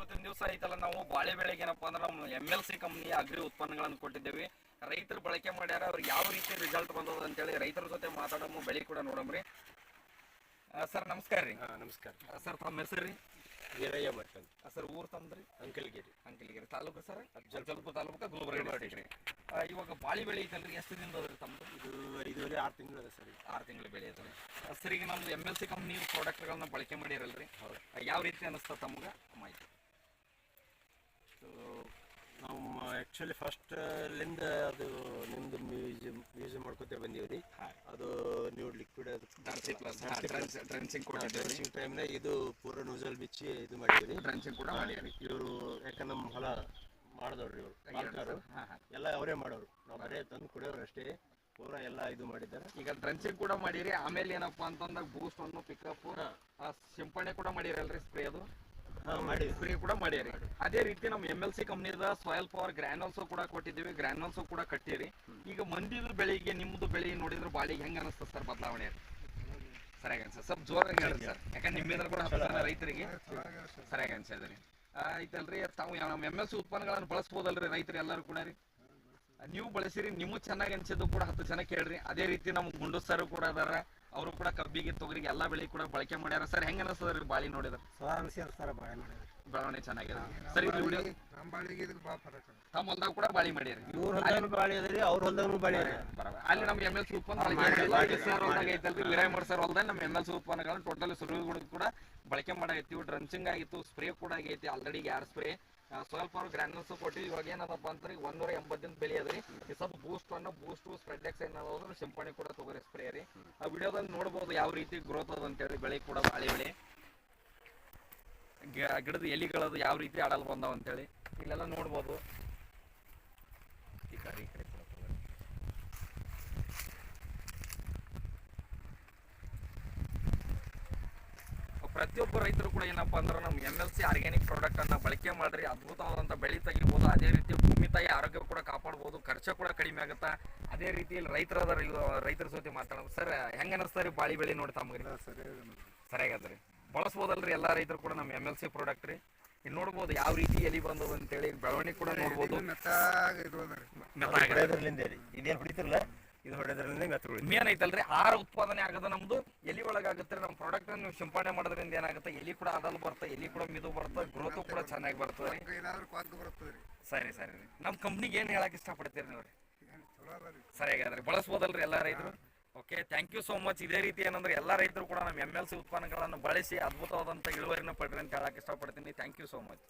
ಇವತ್ತಿನ ದಿವಸ ಐತಲ್ಲ ನಾವು ಬಾಳೆ ಬೆಳೆಗೆ ಏನಪ್ಪಾ ಅಂದ್ರೆ ನಾವು ಎಂ ಎಲ್ ಸಿ ಕಂಪ್ನಿಯ ಅಗ್ರಿ ಉತ್ಪನ್ನಗಳನ್ನು ಕೊಟ್ಟಿದ್ದೇವೆ. ರೈತರು ಬಳಕೆ ಮಾಡ್ಯಾರ ಅವ್ರಿಗೆ ಯಾವ ರೀತಿ ರಿಸಲ್ಟ್ ಬಂದದ ಅಂತೇಳಿ ರೈತರ ಜೊತೆ ಮಾತಾಡೋಮು ಬೆಳೆ ಕೂಡ ನೋಡಮ್ರಿ. ಸರ್ ನಮಸ್ಕಾರ ರೀ. ನಮಸ್ಕಾರ. ಸರ್ ತಮ್ಮ ಹೆಸರು ರೀ? ವೀರಯ್ಯ ಭಟ್ ಅಂತ. ಸರ್ ಊರು ತಮ್ದ್ರಿ? ಅಂಕಲ್ಗಿರಿ. ಅಂಕಲ್ಗಿರಿ ತಾಲೂಕು ಸರ್? ಜಲ್ಪು ತಾಲೂಕು ಗುಲ್ಬರ್ಗ ರೀ ಇವಾಗ ಬಾಳಿ ಬೆಳೆ ಐತಲ್ರಿ ಎಷ್ಟು ದಿನದ ಅದ್ರಿ ತಮ್ಮದು ಇದು ಐದುವರೆ ಆರು ತಿಂಗಳು ಅದ ಸರ್. ಆರು ತಿಂಗಳು ಬೆಳೆ ಅದ ಸರ್ ಈಗ ನಮ್ದು ಎಂ ಎಲ್ ಸಿ ಕಂಪ್ನಿ ಪ್ರಾಡಕ್ಟ್ಗಳನ್ನ ಬಳಕೆ ಮಾಡಿರಲ್ರಿ. ಹೌದು. ಯಾವ ರೀತಿ ಅನಿಸ್ತದೆ ತಮ್ಗೆ? ಮಾಹಿತಿ. ಸೊ ನಾವು ಆ್ಯಕ್ಚುಲಿ ಫಸ್ಟ್ ಲಿಂದ ಅದು ನಿಮ್ದು ಮ್ಯೂಸಿಯಂ ಮ್ಯೂಸಿಯಂ ಮಾಡ್ಕೊತ ಬಂದೀವಿ ರೀ. ಅದು ನೀವು ಲಿಕ್ವಿಡ್ ಅದು ಡ್ರನ್ಸಿಂಗ್ ಡ್ರೆಸ್ಸಿಂಗ್ ಟೈಮ್ನಾಗ ಇದು ಪೂರ ನೂಸಲ್ ಬಿಚ್ಚಿ ಇದು ಮಾಡಿದ್ವಿ ಡ್ರೆನ್ಸಿಂಗ್ ಕೂಡ ಮಾಡ್ಯಾರಿ ಇವರು ಯಾಕಂದ್ರೆ ನಮ್ಮ ಹೊಲ ಮಾಡಿದವ್ರಿ ಇವರು ಹಾಂ ಎಲ್ಲ ಅವರೇ ಮಾಡೋರು. ನಾವು ಬರೇ ತಂದು ಕುಡಿಯೋರು ಅಷ್ಟೇ. ಪೂರ ಎಲ್ಲ ಇದು ಮಾಡಿದ್ದಾರೆ. ಈಗ ಡ್ರೆನ್ಸಿಂಗ್ ಕೂಡ ಮಾಡಿರಿ. ಆಮೇಲೆ ಏನಪ್ಪಾ ಅಂತಂದಾಗ ಬೂಸ್ಟ್ ಅನ್ನು ಪಿಕಪ್ ಸಿಂಪಡಣೆ ಕೂಡ ಮಾಡಿರಲ್ರಿ ಸ್ಪ್ರೇ ಅದು? ಮಾಡಿದ್ವಿ ಕೂಡ ಮಾಡ್ಯಾರಿ. ಅದೇ ರೀತಿ ನಮ್ಮ ಎಂ ಎಲ್ ಸಿ ಕಂಪ್ನಿದ ಸಾಯಿಲ್ ಪವರ್ ಗ್ರಾನಲ್ಸ್ ಕೂಡ ಕೊಟ್ಟಿದ್ದೀವಿ. ಗ್ರಾನಲ್ಸ್ ಕೂಡ ಕಟ್ಟಿರಿ. ಈಗ ಮಂದಿದ ಬೆಳಿಗ್ಗೆ ನಿಮ್ದು ಬೆಳಿ ನೋಡಿದ್ರೆ ಬಾಳಿಗೆ ಹೆಂಗ ಅನಿಸ್ತದೆ ಸರ್ ಬದಲಾವಣೆ? ಸರಿಯಾಗಿ ಅನ್ಸ ಸ್ವಲ್ಪ ಜೋರಾಗಿ ಹೇಳಿ ಸರ್. ಯಾಕಂದ್ರೆ ನಿಮ್ಮಿಂದ ಕೂಡ ರೈತರಿಗೆ ಸರಿಯಾಗಿ ಅನ್ಸಿದ್ರಿ ಆಯ್ತಲ್ರಿ ತಾವು ನಮ್ಮ ಎಂ ಎಲ್ ಸಿ ಉತ್ಪನ್ನಗಳನ್ನು ಬಳಸ್ಬೋದಲ್ರಿ ರೈತರು ಎಲ್ಲರೂ ಕೂಡ ರೀ? ನೀವು ಬಳಸಿರಿ ನಿಮಗ್ ಚೆನ್ನಾಗಿ ಅನ್ಸಿದ್ದು ಕೂಡ ಹತ್ತು ಜನ ಕೇಳ್ರಿ. ಅದೇ ರೀತಿ ನಮ್ಮ ಗುಂಡು ಸರ್ ಕೂಡ ಅದಾರ. ಅವರು ಕೂಡ ಕಬ್ಬಿಗೆ ತೊಗರಿಗೆ ಎಲ್ಲಾ ಬೆಳೆ ಕೂಡ ಬಳಕೆ ಮಾಡ್ಯಾರ. ಸರ್ ಹೆಂಗ ಅನಿಸ್ತದ್ರಿ ಬಾಳಿ ನೋಡಿದ್ರ? ಸರ್ ಬಾಳೆ ಬೆಳವಣಿಗೆ ಚೆನ್ನಾಗಿದೆ. ಸರ್ ಇದು ವಿಡಿಯೋ ನಮ್ಮ ಬಾಳಿಗೆ ಇದಕ್ಕೆ ಭಾಳ ಫರಕ್ ಅದ. ತಮ್ಮ ಹೊಲ್ದಾಗ ಕೂಡ ಬಾಳಿ ಮಾಡ್ಯಾರಿ. ಇವ್ರ ಬಾಳಿ ಅವ್ರ ಬಾಳಿ ಅಲ್ಲಿ ನಮ್ಮ ಎಂ ಎಲ್. ಸರ್ ಹೊಲ್ದಾಗ ಐತಲ್ರಿ ವಿರಾಯಮರ್ ಸರ್ ಹೊಲ್ದಾಗ. ನಮ್ಮ ಎಂ ಎಲ್ ಸಿ ಉತ್ಪನ್ನಗಳನ್ನ ಟೋಟಲ್ ಸುರುವಿಗಳು ಕೂಡ ಬಳಕೆ ಮಾಡಾಗೈತಿ ಡ್ರನ್ಸಿಂಗ್ ಆಗಿತ್ತು ಸ್ಪ್ರೇ ಕೂಡ ಆಗೈತಿ ಆಲ್ರೆಡಿ ಯಾರ್ ಸ್ಪ್ರೇ ಸ್ವಲ್ಪ ಗ್ರಾನ್ಯೂಲ್ಸ್ ಕೊಟ್ಟು ಇವಾಗ ಏನದಪ್ಪ ಅಂದ್ರೆ ಒಂದೂರ ಎಂಬತ್ತು ದಿನ ಬೆಳೆ ಅದ್ರಿ ಈ ಸ್ವಲ್ಪ ಬೂಸ್ಟ್ ಅನ್ನ ಬೂಸ್ಟ್ ಸ್ಪ್ರೆಡ್ ಎಕ್ಸ್ ಏನಾದ್ರು ಸಿಂಪಣಿ ಕೂಡ ತಗೋರಿ ಸ್ಪ್ರೇ ರೀ. ಆ ವಿಡಿಯೋದಲ್ಲಿ ನೋಡ್ಬೋದು ಯಾವ ರೀತಿ ಗ್ರೋತ್ ಅದ ಅಂತೇಳಿ, ಬೆಳೆ ಕೂಡ ಬಾಳೆ ಬೆಳೆ. ಗಿಡದ ಎಲಿಗಳದು ಯಾವ ರೀತಿ ಆಡಲ್ ಬಂದಾವ ಅಂತೇಳಿ. ಇಲ್ಲೆಲ್ಲ ನೋಡ್ಬೋದು ಈ ಕಡೆ ಈ ಕಡೆ ಕೂಡ ತಗೋರಿ. ಪ್ರತಿಯೊಬ್ಬ ರೈತರು ಕೂಡ ಏನಪ್ಪಾ ಅಂದ್ರೆ ನಮ್ಮ M L C organic product ಅನ್ನ ಬಳಕೆ ಮಾಡ್ರಿ ಅದ್ಭುತವಾದಂತ ಬೆಳೆ ತೆಗಿಬಹುದು ಅದೇ ರೀತಿ ಭೂಮಿ ತಾಯಿ ಆರೋಗ್ಯ ಕೂಡ ಕಾಪಾಡಬಹುದು ಖರ್ಚು ಕೂಡ ಕಡಿಮೆ ಆಗುತ್ತಾ. ಅದೇ ರೀತಿಯಲ್ಲಿ ರೈತರ ಅದಾರ ಇಲ್ಲಿ ರೈತರ ಜೊತೆ ಮಾತಾಡೋದು. ಸರ್ ಹೆಂಗ ಅನಿಸ್ತಾರಿ ಬಾಳಿ ಬೆಳೆ ನೋಡಿ ತಮ್ಗೆ ಎಲ್ಲ ಸರಿ ಸರಿಯಾಗ ನೋಡಿ. ಸರಿಯಾಗದ್ರಿ ಬಳಸ್ಬೋದಲ್ರಿ ಎಲ್ಲಾ ರೈತರು ಕೂಡ ನಮ್ಮ ಎಂ ಎಲ್ ಸಿ ಪ್ರಾಡಕ್ಟ್ ರೀ. ಇಲ್ಲಿ ನೋಡ್ಬೋದು ಯಾವ ರೀತಿ ಎಲಿ ಅಂತ ಅಂತೇಳಿ ಬೆಳವಣಿಗೆ ಕೂಡ ನೋಡ್ಬೋದು. ಇದು ಹೊಡೆದ್ರಿಂದ ಇರೋದ್ರಿ ಮೆತ್ತಾಗಿದೆ. ಹೊಡೆಯೋದ್ರಲ್ಲಿಂದ ರೀ ಇದೇನು ಹೊಡಿತಿರಲ್ಲ ಇದು ಹೊಡೆಯೋದ್ರಲ್ಲಿಂದ ಮೆತ್ತ ಉಳಿದ ಮೇನ್ ಐತಲ್ರಿ ಆಹಾರ ಉತ್ಪಾದನೆ ಆಗದ ನಮ್ದು. ಎಲ್ಲಿ ಒಳಗಾಗುತ್ತೆ ನಮ್ಮ ಪ್ರಾಡಕ್ಟ್ ನೀವು ಸಿಂಪಡಣೆ ಮಾಡೋದ್ರಿಂದ ಏನಾಗುತ್ತೆ? ಎಲಿ ಕೂಡ ಅದಲ್ ಬರ್ತದೆ ಎಲಿ ಕೂಡ ಮಿದು ಬರ್ತದೆ ಗ್ರೋತ್ ಕೂಡ ಚೆನ್ನಾಗಿ ಬರ್ತದೆ ಸರಿ ಸರಿ ರೀ. ನಮ್ಮ ಕಂಪ್ನಿಗೆ ಏನು ಹೇಳಕ್ ಇಷ್ಟಪಡ್ತೀರಿ ನೀವು ರೀ? ಸರಿ ಹಾಗಾದ್ರೆ ಬಳಸ್ಬೋದಲ್ರಿ ಎಲ್ಲ ರೈತರು? Okay thank you so much ಇದೇ ರೀತಿ ಏನಂದ್ರೆ ಎಲ್ಲ ರೈತರು ಕೂಡ ನಮ್ಮ ಎಂ ಎಲ್ ಸಿ ಉತ್ಪನ್ನಗಳನ್ನು ಬಳಸಿ ಅದ್ಭುತವಾದಂಥ ಇಳುವರಿನ ಪಡ್ರಿ ಅಂತ ಹೇಳಕ್ ಇಷ್ಟಪಡ್ತೀನಿ. Thank you so much